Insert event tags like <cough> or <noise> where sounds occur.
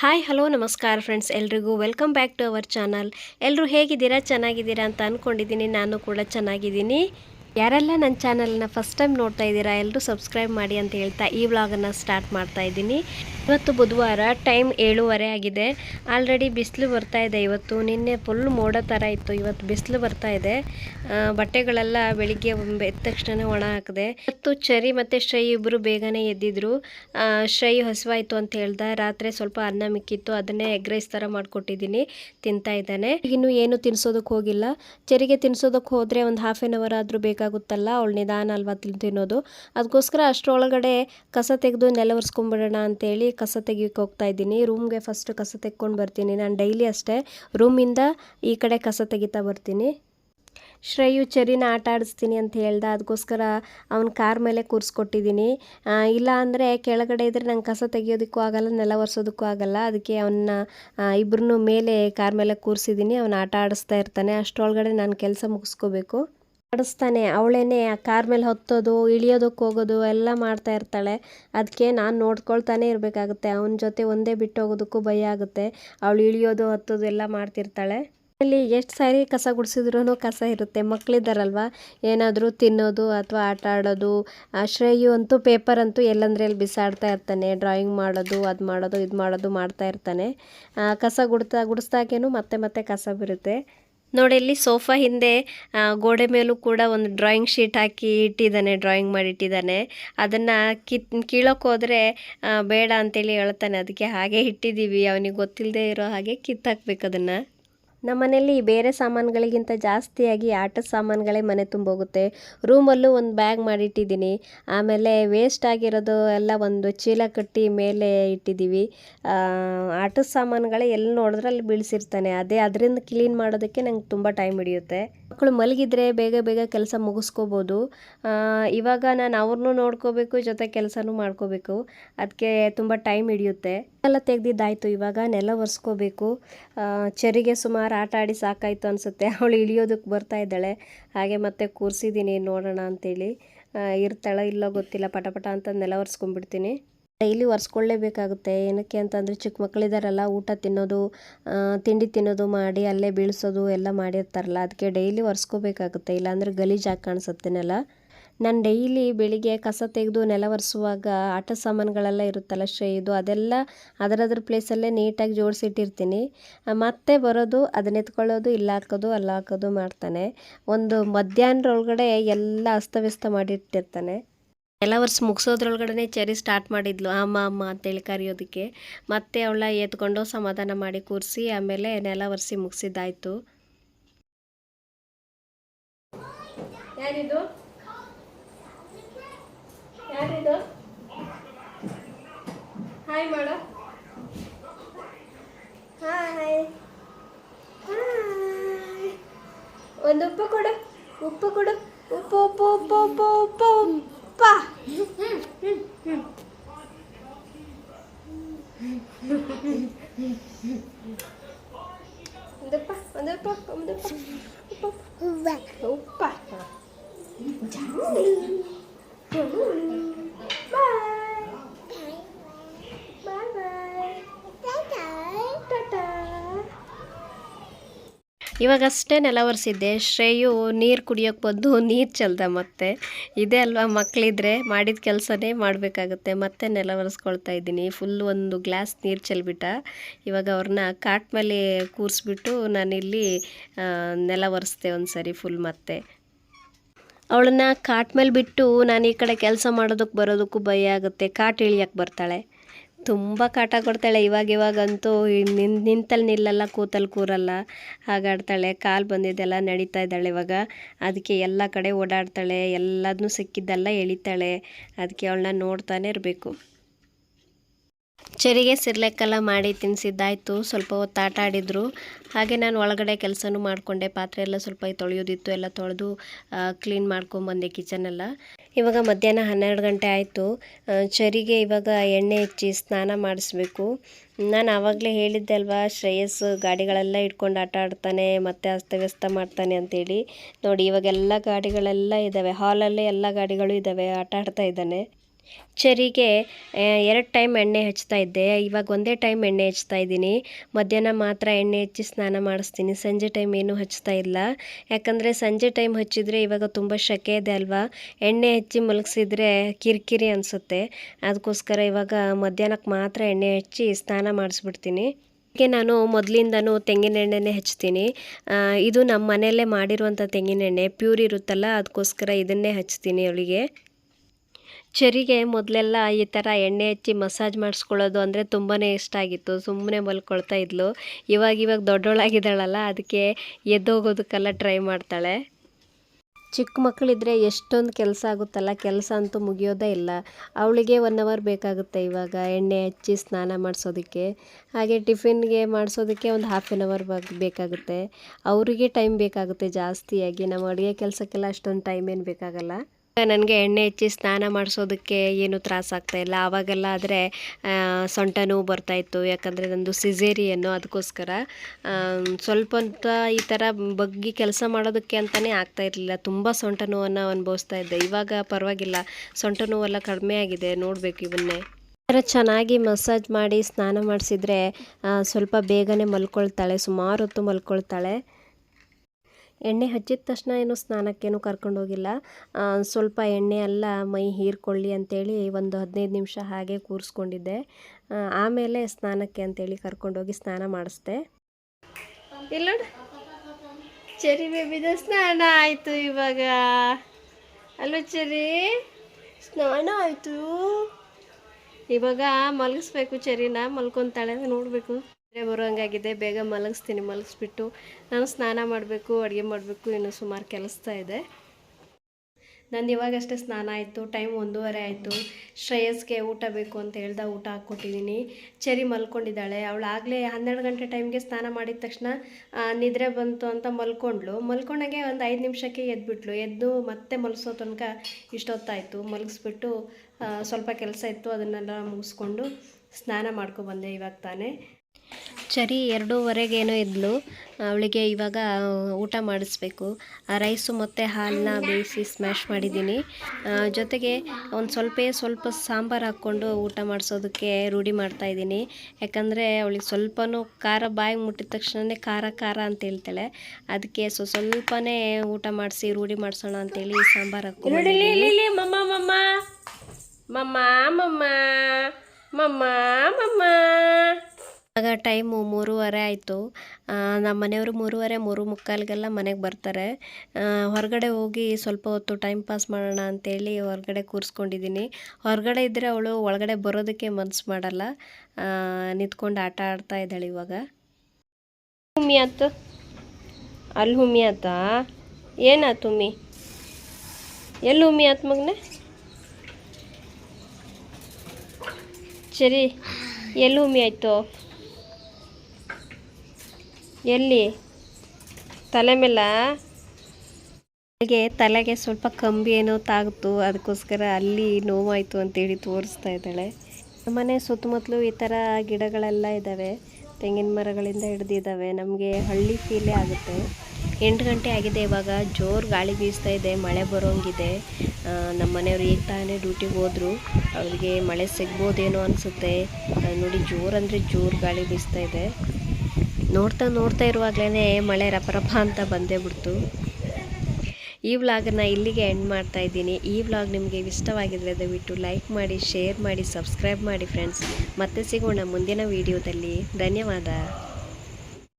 Hi hello ನಮಸ್ಕಾರ friends ಎಲ್ರಿಗೂ welcome back to our channel ಎಲ್ಲರೂ ಹೇಗಿದ್ದೀರಾ? ಚೆನ್ನಾಗಿದ್ದೀರಾ ಅಂತ ಅಂದ್ಕೊಂಡಿದ್ದೀನಿ ನಾನು ಕೂಡ ಚೆನ್ನಾಗಿದ್ದೀನಿ. ಯಾರೆಲ್ಲ ನನ್ನ ಚಾನಲ್ನ ಫಸ್ಟ್ ಟೈಮ್ ನೋಡ್ತಾ ಇದ್ದೀರಾ ಎಲ್ಲರೂ ಸಬ್ಸ್ಕ್ರೈಬ್ ಮಾಡಿ ಅಂತ ಹೇಳ್ತಾ ಈ ವ್ಲಾಗನ್ನು ಸ್ಟಾರ್ಟ್ ಮಾಡ್ತಾ ಇದ್ದೀನಿ. ಇವತ್ತು ಬುಧವಾರ ಟೈಮ್ ಏಳುವರೆ ಆಗಿದೆ. ಆಲ್ರೆಡಿ ಬಿಸಿಲು ಬರ್ತಾ ಇದೆ ಇವತ್ತು. ನಿನ್ನೆ ಫುಲ್ ಮೋಡ ಥರ ಇತ್ತು. ಇವತ್ತು ಬಿಸಿಲು ಬರ್ತಾ ಇದೆ. ಬಟ್ಟೆಗಳೆಲ್ಲ ಬೆಳಿಗ್ಗೆ ಎದ್ದ ತಕ್ಷಣ ಒಣ ಹಾಕಿದೆ. ಇವತ್ತು ಚರಿ ಮತ್ತು ಶ್ರೈ ಇಬ್ಬರು ಬೇಗನೆ ಎದ್ದಿದ್ರು. ಶ್ರೈ ಹಸಿವಾಯಿತು ಅಂತ ಹೇಳ್ದ. ರಾತ್ರಿ ಸ್ವಲ್ಪ ಅನ್ನ ಮಿಕ್ಕಿತ್ತು. ಅದನ್ನೇ ಎಗ್ ರೈಸ್ ಥರ ಮಾಡಿಕೊಟ್ಟಿದ್ದೀನಿ. ತಿಂತಾ ಇದ್ದಾನೆ. ಇನ್ನು ಏನು ತಿನ್ಸೋದಕ್ಕೆ ಹೋಗಿಲ್ಲ. ಚರಿಗೆ ತಿನ್ಸೋದಕ್ಕೆ ಹೋದರೆ ಒಂದು ಹಾಫ್ ಆನ್ ಅವರ್ ಆದರೂ ಬೇಕಾಗುತ್ತಲ್ಲ ಅವಳು ನಿಧಾನ ಅಲ್ವಾ ತಿನ್- ತಿನ್ನೋದು. ಅದಕ್ಕೋಸ್ಕರ ಅಷ್ಟರೊಳಗಡೆ ಕಸ ತೆಗೆದು ನೆಲ ಒರೆಸ್ಕೊಂಡ್ಬಿಡೋಣ ಅಂತೇಳಿ ಕಸ ತೆಗಿಯೋಕೆ ಹೋಗ್ತಾ ಇದ್ದೀನಿ. ರೂಮ್ಗೆ ಫಸ್ಟ್ ಕಸ ತೆಕ್ಕೊಂಡು ಬರ್ತೀನಿ. ನಾನು ಡೈಲಿ ಅಷ್ಟೇ ರೂಮಿಂದ ಈ ಕಡೆ ಕಸ ತೆಗಿತಾ ಬರ್ತೀನಿ. ಶ್ರೇಯು ಚರಿನ ಆಟ ಆಡಿಸ್ತೀನಿ ಅಂತ ಹೇಳ್ದ ಅದಕ್ಕೋಸ್ಕರ ಅವನ ಕಾರ್ ಮೇಲೆ ಕೂರಿಸ್ಕೊಟ್ಟಿದ್ದೀನಿ. ಇಲ್ಲ ಅಂದರೆ ಕೆಳಗಡೆ ಇದ್ದರೆ ನಂಗೆ ಕಸ ತೆಗಿಯೋದಕ್ಕೂ ಆಗಲ್ಲ, ನೆಲ ಒರೆಸೋದಕ್ಕೂ ಆಗಲ್ಲ. ಅದಕ್ಕೆ ಅವನ್ನ ಇಬ್ಬರನ್ನೂ ಮೇಲೆ ಕಾರ್ ಮೇಲೆ ಕೂರಿಸಿದ್ದೀನಿ. ಅವ್ನು ಆಟ ಆಡಿಸ್ತಾ ಇರ್ತಾನೆ. ಅಷ್ಟರೊಳಗಡೆ ನಾನು ಕೆಲಸ ಮುಗಿಸ್ಕೋಬೇಕು. ಆಡಿಸ್ತಾನೆ ಅವಳೇನೆ ಆ ಕಾರ್ ಮೇಲೆ ಹತ್ತೋದು, ಇಳಿಯೋದಕ್ಕೆ ಹೋಗೋದು, ಎಲ್ಲ ಮಾಡ್ತಾ ಇರ್ತಾಳೆ. ಅದಕ್ಕೆ ನಾನು ನೋಡ್ಕೊಳ್ತಾನೆ ಇರಬೇಕಾಗುತ್ತೆ. ಅವನ ಜೊತೆ ಒಂದೇ ಬಿಟ್ಟು ಹೋಗೋದಕ್ಕೂ ಭಯ ಆಗುತ್ತೆ. ಅವಳು ಇಳಿಯೋದು, ಹತ್ತೋದು ಎಲ್ಲ ಮಾಡ್ತಿರ್ತಾಳೆ. ಅಲ್ಲಿ ಎಷ್ಟು ಸಾರಿ ಕಸ ಗುಡಿಸಿದ್ರೂ ಕಸ ಇರುತ್ತೆ. ಮಕ್ಕಳಿದ್ದಾರಲ್ವ ಏನಾದರೂ ತಿನ್ನೋದು ಅಥವಾ ಆಟ ಆಡೋದು. ಶ್ರೇಯು ಅಂತೂ ಪೇಪರ್ ಅಂತೂ ಎಲ್ಲಂದ್ರೆ ಅಲ್ಲಿ ಬಿಸಾಡ್ತಾ ಇರ್ತಾನೆ. ಡ್ರಾಯಿಂಗ್ ಮಾಡೋದು, ಅದು ಮಾಡೋದು, ಇದು ಮಾಡೋದು ಮಾಡ್ತಾ ಇರ್ತಾನೆ. ಕಸ ಗುಡ್ತಾ, ಗುಡಿಸ್ದಾಗೇನು ಮತ್ತೆ ಮತ್ತೆ ಕಸ ಬರುತ್ತೆ. ನೋಡಿ, ಇಲ್ಲಿ ಸೋಫಾ ಹಿಂದೆ ಗೋಡೆ ಮೇಲೂ ಕೂಡ ಒಂದು ಡ್ರಾಯಿಂಗ್ ಶೀಟ್ ಹಾಕಿ ಇಟ್ಟಿದ್ದಾನೆ ಡ್ರಾಯಿಂಗ್ ಮಾಡಿ ಇಟ್ಟಿದ್ದಾನೆ. ಅದನ್ನು ಕಿತ್ ಕೀಳೋಕ್ಕೋದ್ರೆ ಬೇಡ ಅಂತೇಳಿ ಹೇಳ್ತಾನೆ. ಅದಕ್ಕೆ ಹಾಗೆ ಇಟ್ಟಿದ್ದೀವಿ. ಅವನಿಗೆ ಗೊತ್ತಿಲ್ಲದೆ ಇರೋ ಹಾಗೆ ಕಿತ್ತಾಕ್ಬೇಕು ಅದನ್ನು. ನಮ್ಮನೇಲಿ ಬೇರೆ ಸಾಮಾನುಗಳಿಗಿಂತ ಜಾಸ್ತಿಯಾಗಿ ಆಟದ ಸಾಮಾನುಗಳೇ ಮನೆ ತುಂಬೋಗುತ್ತೆ. ರೂಮಲ್ಲೂ ಒಂದು ಬ್ಯಾಗ್ ಮಾಡಿಟ್ಟಿದ್ದೀನಿ. ಆಮೇಲೆ ವೇಸ್ಟ್ ಆಗಿರೋದು ಎಲ್ಲ ಒಂದು ಚೀಲ ಕಟ್ಟಿ ಮೇಲೆ ಇಟ್ಟಿದ್ದೀವಿ. ಆಟದ ಸಾಮಾನುಗಳೇ ಎಲ್ಲಿ ನೋಡಿದ್ರೆ ಅಲ್ಲಿ ಬೀಳಿಸಿರ್ತಾನೆ. ಅದೇ ಅದರಿಂದ ಕ್ಲೀನ್ ಮಾಡೋದಕ್ಕೆ ನಂಗೆ ತುಂಬ ಟೈಮ್ ಹಿಡಿಯುತ್ತೆ. ಮಕ್ಕಳು ಮಲಗಿದ್ರೆ ಬೇಗ ಬೇಗ ಕೆಲಸ ಮುಗಿಸ್ಕೋಬೋದು. ಇವಾಗ ನಾನು ಅವ್ರನ್ನೂ ನೋಡ್ಕೋಬೇಕು, ಜೊತೆ ಕೆಲಸನೂ ಮಾಡ್ಕೋಬೇಕು. ಅದಕ್ಕೆ ತುಂಬ ಟೈಮ್ ಹಿಡಿಯುತ್ತೆ. ಎಲ್ಲ ತೆಗ್ದಿದ್ದಾಯ್ತು, ಇವಾಗ ನೆಲ ಒರೆಸ್ಕೋಬೇಕು. ಚರಿಗೆ ಸುಮಾರು ಆಟ ಆಡಿ ಸಾಕಾಯ್ತು ಅನಿಸುತ್ತೆ. <laughs> ಅವಳು ಇಳಿಯೋದಕ್ಕೆ ಬರ್ತಾ ಇದ್ದಾಳೆ. ಹಾಗೆ ಮತ್ತೆ ಕೂರಿಸಿದ್ದೀನಿ ನೋಡೋಣ ಅಂತೇಳಿ. ಇರ್ತಾಳೆ ಇಲ್ಲೋ ಗೊತ್ತಿಲ್ಲ. ಪಟಪಟ ಪಟ ಅಂತ ನೆಲ ಒರೆಸ್ಕೊಂಡ್ಬಿಡ್ತೀನಿ. ಡೈಲಿ ಒರೆಸ್ಕೊಳ್ಳೇಬೇಕಾಗುತ್ತೆ. ಏನಕ್ಕೆ ಅಂತಂದರೆ ಚಿಕ್ಕ ಮಕ್ಕಳಿದಾರಲ್ಲ, ಊಟ ತಿನ್ನೋದು ತಿಂಡಿ ತಿನ್ನೋದು ಮಾಡಿ ಅಲ್ಲೇ ಬೀಳಿಸೋದು ಎಲ್ಲ ಮಾಡಿರ್ತಾರಲ್ಲ, ಅದಕ್ಕೆ ಡೈಲಿ ಒರೆಸ್ಕೋಬೇಕಾಗುತ್ತೆ. ಇಲ್ಲಾಂದರೆ ಗಲೀಜಾಗಿ ಕಾಣಿಸುತ್ತೆ ನೆಲ. ನಾನು ಡೈಲಿ ಬೆಳಿಗ್ಗೆ ಕಸ ತೆಗೆದು ನೆಲ ಒರೆಸುವಾಗ ಆಟ ಸಾಮಾನುಗಳೆಲ್ಲ ಇರುತ್ತಲ್ಲ ಶ್ರೇಯದು ಅದೆಲ್ಲ ಅದರದ್ರ ಪ್ಲೇಸಲ್ಲೇ ನೀಟಾಗಿ ಜೋಡಿಸಿಟ್ಟಿರ್ತೀನಿ. ಮತ್ತೆ ಬರೋದು, ಅದನ್ನ ಎತ್ಕೊಳ್ಳೋದು, ಇಲ್ಲ ಹಾಕೋದು, ಅಲ್ಲ ಹಾಕೋದು ಮಾಡ್ತಾನೆ. ಒಂದು ಮಧ್ಯಾಹ್ನದೊಳಗಡೆ ಎಲ್ಲ ಅಸ್ತವ್ಯಸ್ತ ಮಾಡಿಟ್ಟಿರ್ತಾನೆ. ನೆಲ ವರ್ಷ ಮುಗಿಸೋದ್ರೊಳಗಡೆ ಚರಿ ಸ್ಟಾರ್ಟ್ ಮಾಡಿದ್ಲು. ಅಮ್ಮ ಅಮ್ಮ ಅಂತೇಳಿ ಕರೆಯೋದಕ್ಕೆ. ಮತ್ತೆ ಅವಳ ಎತ್ಕೊಂಡು ಸಮಾಧಾನ ಮಾಡಿ ಕೂರಿಸಿ, ಆಮೇಲೆ ನೆಲ ಒರೆಸಿ ಮುಗಿಸಿದ್ದಾಯ್ತು. ಹಾಯ್ ಹಾಯ್ ಒಂದು ಉಪ್ಪು ಕೊಡು. ಉಪ್ಪು ಕೊಡು. ಉಪ್ಪು ಉಪ್ಪು ಉಪ್ಪು ಉಪ್ಪು ಉಪ್ಪು. ಉಪ್ಪ ಒಂದಪ್ಪ ಒಂದಪ್ಪ ಒಂದಪ್ಪ ಉಪ್ಪ ಉಪ್ಪ ಬಾಯ್ ಇವಾಗಷ್ಟೇ ನೆಲ ಒರೆಸಿದ್ದೆ. ಶ್ರೇಯು ನೀರು ಕುಡಿಯೋಕೆ ಬಂದು ನೀರು ಚೆಲ್ದ ಮತ್ತೆ. ಇದೇ ಅಲ್ವಾ ಮಕ್ಕಳಿದ್ರೆ ಮಾಡಿದ ಕೆಲಸನೇ ಮಾಡಬೇಕಾಗುತ್ತೆ. ಮತ್ತೆ ನೆಲ ಒರೆಸ್ಕೊಳ್ತಾ ಇದ್ದೀನಿ. ಫುಲ್ ಒಂದು ಗ್ಲಾಸ್ ನೀರು ಚೆಲ್ಬಿಟ್ಟ. ಇವಾಗ ಅವ್ರನ್ನ ಕಾಟ್ ಮೇಲೆ ಕೂರಿಸ್ಬಿಟ್ಟು ನಾನಿಲ್ಲಿ ನೆಲ ಒರೆಸ್ದೆ ಒಂದು ಸರಿ ಫುಲ್ ಮತ್ತೆ. ಅವಳನ್ನ ಕಾಟ್ ಮೇಲೆ ಬಿಟ್ಟು ನಾನು ಈ ಕಡೆ ಕೆಲಸ ಮಾಡೋದಕ್ಕೆ ಬರೋದಕ್ಕೂ ಭಯ ಆಗುತ್ತೆ. ಕಾಟ್ ಇಳಿಯಕ್ಕೆ ಬರ್ತಾಳೆ. ತುಂಬ ಕಾಟ ಕೊಡ್ತಾಳೆ. ಇವಾಗ ಇವಾಗಂತೂ ನಿಂತಲ್ಲಿ ನಿಲ್ಲಲ್ಲ ಕೂತಲ್ಲಿ ಕೂರಲ್ಲ. ಹಾಗಾಡ್ತಾಳೆ. ಕಾಲು ಬಂದಿದ್ದೆಲ್ಲ ನಡೀತಾ ಇದ್ದಾಳೆ ಇವಾಗ. ಅದಕ್ಕೆ ಎಲ್ಲ ಕಡೆ ಓಡಾಡ್ತಾಳೆ. ಎಲ್ಲದನ್ನೂ ಸಿಕ್ಕಿದ್ದೆಲ್ಲ ಎಳಿತಾಳೆ. ಅದಕ್ಕೆ ಅವಳನ್ನ ನೋಡ್ತಾನೆ ಇರಬೇಕು. ಚರಿಗೆ ಸಿರ್ಲೆಕ್ಕೆಲ್ಲ ಮಾಡಿ ತಿನ್ನಿಸಿದ್ದಾಯಿತು ಸ್ವಲ್ಪ ಹೊತ್ತು ಆಟ ಆಡಿದ್ರು. ಹಾಗೆ ನಾನು ಒಳಗಡೆ ಕೆಲಸನೂ ಮಾಡಿಕೊಂಡೆ. ಪಾತ್ರೆ ಎಲ್ಲ ಸ್ವಲ್ಪ ತೊಳೆಯೋದಿತ್ತು. ಎಲ್ಲ ತೊಳೆದು ಕ್ಲೀನ್ ಮಾಡ್ಕೊಂಬಂದೆ ಕಿಚನೆಲ್ಲ ಇವಾಗ ಮಧ್ಯಾಹ್ನ ಹನ್ನೆರಡು ಗಂಟೆ ಆಯಿತು. ಚರಿಗೆ ಇವಾಗ ಎಣ್ಣೆ ಹಚ್ಚಿ ಸ್ನಾನ ಮಾಡಿಸ್ಬೇಕು. ನಾನು ಆವಾಗಲೇ ಹೇಳಿದ್ದೆ ಅಲ್ವಾ, ಶ್ರೇಯಸ್ ಗಾಡಿಗಳೆಲ್ಲ ಇಟ್ಕೊಂಡು ಆಟ ಆಡ್ತಾನೆ, ಮತ್ತೆ ಅಸ್ತವ್ಯಸ್ತ ಮಾಡ್ತಾನೆ ಅಂತೇಳಿ. ನೋಡಿ, ಇವಾಗೆಲ್ಲ ಗಾಡಿಗಳೆಲ್ಲ ಇದ್ದಾವೆ ಹಾಲಲ್ಲೇ ಎಲ್ಲ ಗಾಡಿಗಳು ಇದ್ದಾವೆ ಆಟ ಆಡ್ತಾ ಇದ್ದಾನೆ. ಚೆರಿಗೆ ಎರಡು ಟೈಮ್ ಎಣ್ಣೆ ಹಚ್ತಾ ಇದ್ದೆ. ಇವಾಗ ಒಂದೇ ಟೈಮ್ ಎಣ್ಣೆ ಹಚ್ತಾ ಇದ್ದೀನಿ. ಮಧ್ಯಾಹ್ನ ಮಾತ್ರ ಎಣ್ಣೆ ಹಚ್ಚಿ ಸ್ನಾನ ಮಾಡಿಸ್ತೀನಿ. ಸಂಜೆ ಟೈಮ್ ಏನೂ ಹಚ್ತಾ ಇಲ್ಲ. ಯಾಕಂದರೆ ಸಂಜೆ ಟೈಮ್ ಹಚ್ಚಿದರೆ ಇವಾಗ ತುಂಬ ಶೆಕೆ ಇದೆ ಅಲ್ವಾ? ಎಣ್ಣೆ ಹಚ್ಚಿ ಮಲಗಿಸಿದ್ರೆ ಕಿರಿಕಿರಿ ಅನಿಸುತ್ತೆ. ಅದಕ್ಕೋಸ್ಕರ ಇವಾಗ ಮಧ್ಯಾಹ್ನಕ್ಕೆ ಮಾತ್ರ ಎಣ್ಣೆ ಹಚ್ಚಿ ಸ್ನಾನ ಮಾಡಿಸ್ಬಿಡ್ತೀನಿ. ಅದಕ್ಕೆ ನಾನು ಮೊದಲಿಂದನೂ ತೆಂಗಿನೆಣ್ಣೆನೇ ಹಚ್ತೀನಿ. ಇದು ನಮ್ಮ ಮನೆಯಲ್ಲೇ ಮಾಡಿರುವಂಥ ತೆಂಗಿನೆಣ್ಣೆ ಪ್ಯೂರ್ ಇರುತ್ತಲ್ಲ, ಅದಕ್ಕೋಸ್ಕರ ಇದನ್ನೇ ಹಚ್ತೀನಿ ಅವಳಿಗೆ. ಚರಿಗೆ ಮೊದಲೆಲ್ಲ ಈ ಥರ ಎಣ್ಣೆ ಹಚ್ಚಿ ಮಸಾಜ್ ಮಾಡಿಸ್ಕೊಳ್ಳೋದು ಅಂದರೆ ತುಂಬಾ ಇಷ್ಟ ಆಗಿತ್ತು. ಸುಮ್ಮನೆ ಮಲ್ಕೊಳ್ತಾ ಇದ್ಲು. ಇವಾಗ ಇವಾಗ ದೊಡ್ಡವಳಾಗಿದ್ದಾಳಲ್ಲ ಅದಕ್ಕೆ ಎದ್ದೋಗೋದಕ್ಕೆಲ್ಲ ಟ್ರೈ ಮಾಡ್ತಾಳೆ. ಚಿಕ್ಕ ಮಕ್ಕಳಿದ್ರೆ ಎಷ್ಟೊಂದು ಕೆಲಸ ಆಗುತ್ತಲ್ಲ, ಕೆಲಸ ಅಂತೂ ಮುಗಿಯೋದೇ ಇಲ್ಲ. ಅವಳಿಗೆ ಒನ್ ಅವರ್ ಬೇಕಾಗುತ್ತೆ ಇವಾಗ ಎಣ್ಣೆ ಹಚ್ಚಿ ಸ್ನಾನ ಮಾಡಿಸೋದಕ್ಕೆ. ಹಾಗೆ ಟಿಫಿನ್ಗೆ ಮಾಡಿಸೋದಕ್ಕೆ ಒಂದು ಹಾಫ್ ಆನ್ ಅವರ್ ಬೇಕಾಗುತ್ತೆ. ಅವರಿಗೆ ಟೈಮ್ ಬೇಕಾಗುತ್ತೆ ಜಾಸ್ತಿಯಾಗಿ. ನಮ್ಮ ಅಡುಗೆ ಕೆಲಸಕ್ಕೆಲ್ಲ ಅಷ್ಟೊಂದು ಟೈಮ್ ಏನು ಬೇಕಾಗಲ್ಲ. ನನಗೆ ಎಣ್ಣೆ ಹಚ್ಚಿ ಸ್ನಾನ ಮಾಡಿಸೋದಕ್ಕೆ ಏನು ತ್ರಾಸ ಆಗ್ತಾ ಇಲ್ಲ. ಆವಾಗೆಲ್ಲ ಆದರೆ ಸೊಂಟ ನೋವು ಬರ್ತಾಯಿತ್ತು ಯಾಕಂದರೆ ನಂದು ಸಿಸೇರಿಯನ್ನು ಅದಕ್ಕೋಸ್ಕರ ಆಮ್, ಸ್ವಲ್ಪ ಹೊತ್ತ ಈ ಥರ ಬಗ್ಗಿ ಕೆಲಸ ಮಾಡೋದಕ್ಕೆ ಅಂತಲೇ ಆಗ್ತಾ ಇರಲಿಲ್ಲ. ತುಂಬ ಸೊಂಟ ನೋವನ್ನು ಅನುಭವಿಸ್ತಾ ಇದ್ದೆ. ಇವಾಗ ಪರವಾಗಿಲ್ಲ. ಸೊಂಟ ನೋವೆಲ್ಲ ಕಡಿಮೆ ಆಗಿದೆ. ನೋಡಬೇಕು ಇವನ್ನೇ. ಥರ ಚೆನ್ನಾಗಿ ಮಸಾಜ್ ಮಾಡಿ ಸ್ನಾನ ಮಾಡಿಸಿದ್ರೆ ಸ್ವಲ್ಪ ಬೇಗನೆ ಮಲ್ಕೊಳ್ತಾಳೆ. ಸುಮಾರು ಹೊತ್ತು ಮಲ್ಕೊಳ್ತಾಳೆ. ಎಣ್ಣೆ ಹಚ್ಚಿದ ತಕ್ಷಣ ಏನು ಸ್ನಾನಕ್ಕೇನು ಕರ್ಕೊಂಡು ಹೋಗಿಲ್ಲ ಸ್ವಲ್ಪ ಎಣ್ಣೆ ಎಲ್ಲ ಮೈ ಹೀರ್ಕೊಳ್ಳಿ ಅಂತೇಳಿ ಒಂದು ಹದಿನೈದು ನಿಮಿಷ ಹಾಗೆ ಕೂರಿಸ್ಕೊಂಡಿದ್ದೆ. ಆಮೇಲೆ ಸ್ನಾನಕ್ಕೆ ಅಂತೇಳಿ ಕರ್ಕೊಂಡೋಗಿ ಸ್ನಾನ ಮಾಡಿಸ್ದೆ. ಇಲ್ಲ ಚರಿ ಬೇಬಿದ ಸ್ನಾನ ಆಯಿತು ಇವಾಗ. ಅಲ್ವ ಚೆರಿ ಸ್ನಾನ ಆಯಿತು. ಇವಾಗ ಮಲಗಿಸ್ಬೇಕು ಚರಿನ ಮಲ್ಕೊತಾಳೆ, ನೋಡಬೇಕು. ಬರೋಂಗಾಗಿದೆ ಬೇಗ ಮಲಗಿಸ್ತೀನಿ, ಮಲಗಿಸ್ಬಿಟ್ಟು ನಾನು ಸ್ನಾನ ಮಾಡಬೇಕು, ಅಡುಗೆ ಮಾಡಬೇಕು, ಇನ್ನು ಸುಮಾರು ಕೆಲಸ್ತಾ ಇದೆ. ನಂದು ಇವಾಗಷ್ಟೇ ಸ್ನಾನ ಆಯಿತು, ಟೈಮ್ ಒಂದೂವರೆ ಆಯಿತು. ಶ್ರೇಯಸ್ಗೆ ಊಟ ಬೇಕು ಅಂತ ಹೇಳ್ದ ಊಟ ಹಾಕ್ಕೊಟ್ಟಿದ್ದೀನಿ. ಚೆರಿ ಮಲ್ಕೊಂಡಿದ್ದಾಳೆ, ಅವಳು ಆಗಲೇ ಹನ್ನೆರಡು ಗಂಟೆ ಟೈಮ್ಗೆ ಸ್ನಾನ ಮಾಡಿದ ತಕ್ಷಣ ನಿದ್ರೆ ಬಂತು ಅಂತ ಮಲ್ಕೊಂಡ್ಳು. ಮಲ್ಕೊಂಡಾಗೆ ಒಂದು ಐದು ನಿಮಿಷಕ್ಕೆ ಎದ್ಬಿಟ್ಲು. ಎದ್ದು ಮತ್ತೆ ಮಲಗಿಸೋ ತನಕ ಇಷ್ಟೊತ್ತಾಯಿತು. ಮಲಗಿಸ್ಬಿಟ್ಟು ಸ್ವಲ್ಪ ಕೆಲಸ ಇತ್ತು, ಅದನ್ನೆಲ್ಲ ಮುಗಿಸ್ಕೊಂಡು ಸ್ನಾನ ಮಾಡ್ಕೊಬಂದೆ ಇವಾಗ ತಾನೇ. ಚರಿ ಎರಡೂವರೆಗೇನೋ ಇದ್ಲು. ಅವಳಿಗೆ ಇವಾಗ ಊಟ ಮಾಡಿಸ್ಬೇಕು. ಆ ರೈಸು ಮತ್ತು ಹಾಲನ್ನ ಬೇಯಿಸಿ ಸ್ಮ್ಯಾಶ್ ಮಾಡಿದ್ದೀನಿ. ಜೊತೆಗೆ ಒಂದು ಸ್ವಲ್ಪ ಸ್ವಲ್ಪ ಸಾಂಬಾರು ಹಾಕ್ಕೊಂಡು ಊಟ ಮಾಡಿಸೋದಕ್ಕೆ ರೂಢಿ ಮಾಡ್ತಾ ಇದ್ದೀನಿ. ಯಾಕಂದರೆ ಅವಳಿಗೆ ಸ್ವಲ್ಪನೂ ಖಾರ ಬಾಯಿಗೆ ಮುಟ್ಟಿದ ತಕ್ಷಣವೇ ಖಾರ ಖಾರ ಅಂತ ಹೇಳ್ತಾಳೆ. ಅದಕ್ಕೆ ಸೊ ಸ್ವಲ್ಪನೇ ಊಟ ಮಾಡಿಸಿ ರೂಢಿ ಮಾಡಿಸೋಣ ಅಂತೇಳಿ ಸಾಂಬಾರು ಹಾಕ್ಕೊಂಡು ಮಮ್ಮ ಮಮ್ಮ ಮಮ್ಮ. ಮಮ್ಮ ಮಮ್ಮ ಮಮ್ಮ. ಆಗ ಟೈಮು ಮೂರುವರೆ ಆಯಿತು. ನಮ್ಮ ಮನೆಯವರು ಮೂರುವರೆ, ಮೂರು ಮುಕ್ಕಾಲಿಗೆಲ್ಲ ಮನೆಗೆ ಬರ್ತಾರೆ. ಹೊರಗಡೆ ಹೋಗಿ ಸ್ವಲ್ಪ ಹೊತ್ತು ಟೈಮ್ ಪಾಸ್ ಮಾಡೋಣ ಅಂತೇಳಿ ಹೊರಗಡೆ ಕೂರಿಸ್ಕೊಂಡಿದ್ದೀನಿ ಹೊರಗಡೆ ಇದ್ದರೆ ಅವಳು ಒಳಗಡೆ ಬರೋದಕ್ಕೆ ಮನ್ಸು ಮಾಡಲ್ಲ. ನಿಂತ್ಕೊಂಡು ಆಟ ಆಡ್ತಾ ಇದ್ದಾಳೆ ಇವಾಗ. ಹುಮ್ಮಿ ಆತು? ಅಲ್ಲಿ ಹುಮ್ಮಿ ಆತ? ಏನಾತು ಹುಮ್ಮಿ ಎಲ್ಲಿ ಹುಮ್ಮಿ ಆತು ಮಗನೆ? ಸರಿ, ಎಲ್ಲಿ ಹುಮ್ಮಿ ಆಯಿತು? ಎಲ್ಲಿ? ತಲೆ ಮೇಲ? ಹಾಗೆ ತಲೆಗೆ ಸ್ವಲ್ಪ ಕಂಬಿ ಏನೋ ತಾಗಿತು, ಅದಕ್ಕೋಸ್ಕರ ಅಲ್ಲಿ ನೋವಾಯಿತು ಅಂತೇಳಿ ತೋರಿಸ್ತಾ ಇದ್ದಾಳೆ. ನಮ್ಮನೆ ಸುತ್ತಮುತ್ತಲು ಈ ಥರ ಗಿಡಗಳೆಲ್ಲ ಇದ್ದಾವೆ. ತೆಂಗಿನ ಮರಗಳಿಂದ ಹಿಡ್ದಿದ್ದಾವೆ. ನಮಗೆ ಹಳ್ಳಿ ಫೀಲೇ ಆಗುತ್ತೆ. ಎಂಟು ಗಂಟೆ ಆಗಿದೆ ಇವಾಗ. ಜೋರು ಗಾಳಿ ಬೀಸ್ತಾ ಇದೆ. ಮಳೆ ಬರೋಂಗಿದೆ. ನಮ್ಮ ಮನೆಯವರು ಈಗ ತಾನೇ ಡ್ಯೂಟಿಗೆ ಹೋದರು. ಅವರಿಗೆ ಮಳೆ ಸಿಗ್ಬೋದೇನೋ ಅನಿಸುತ್ತೆ. ನೋಡಿ ಜೋರು ಅಂದರೆ ಜೋರು ಗಾಳಿ ಬೀಸ್ತಾ ಇದೆ. ನೋಡ್ತಾ ನೋಡ್ತಾ ಇರುವಾಗಲೇ ಮಳೆ ರಪರಪ ಅಂತ ಬಂದೇ ಬಿಡ್ತು. ಈ ವ್ಲಾಗನ್ನು ಇಲ್ಲಿಗೆ ಎಂಡ್ ಮಾಡ್ತಾ ಇದ್ದೀನಿ. ಈ ವ್ಲಾಗ್ ನಿಮಗೆ ಇಷ್ಟವಾಗಿದ್ರೆ ದಯವಿಟ್ಟು ಲೈಕ್ ಮಾಡಿ, ಶೇರ್ ಮಾಡಿ, ಸಬ್ಸ್ಕ್ರೈಬ್ ಮಾಡಿ ಫ್ರೆಂಡ್ಸ್. ಮತ್ತೆ ಸಿಗೋಣ ಮುಂದಿನ ವೀಡಿಯೋದಲ್ಲಿ. ಧನ್ಯವಾದ.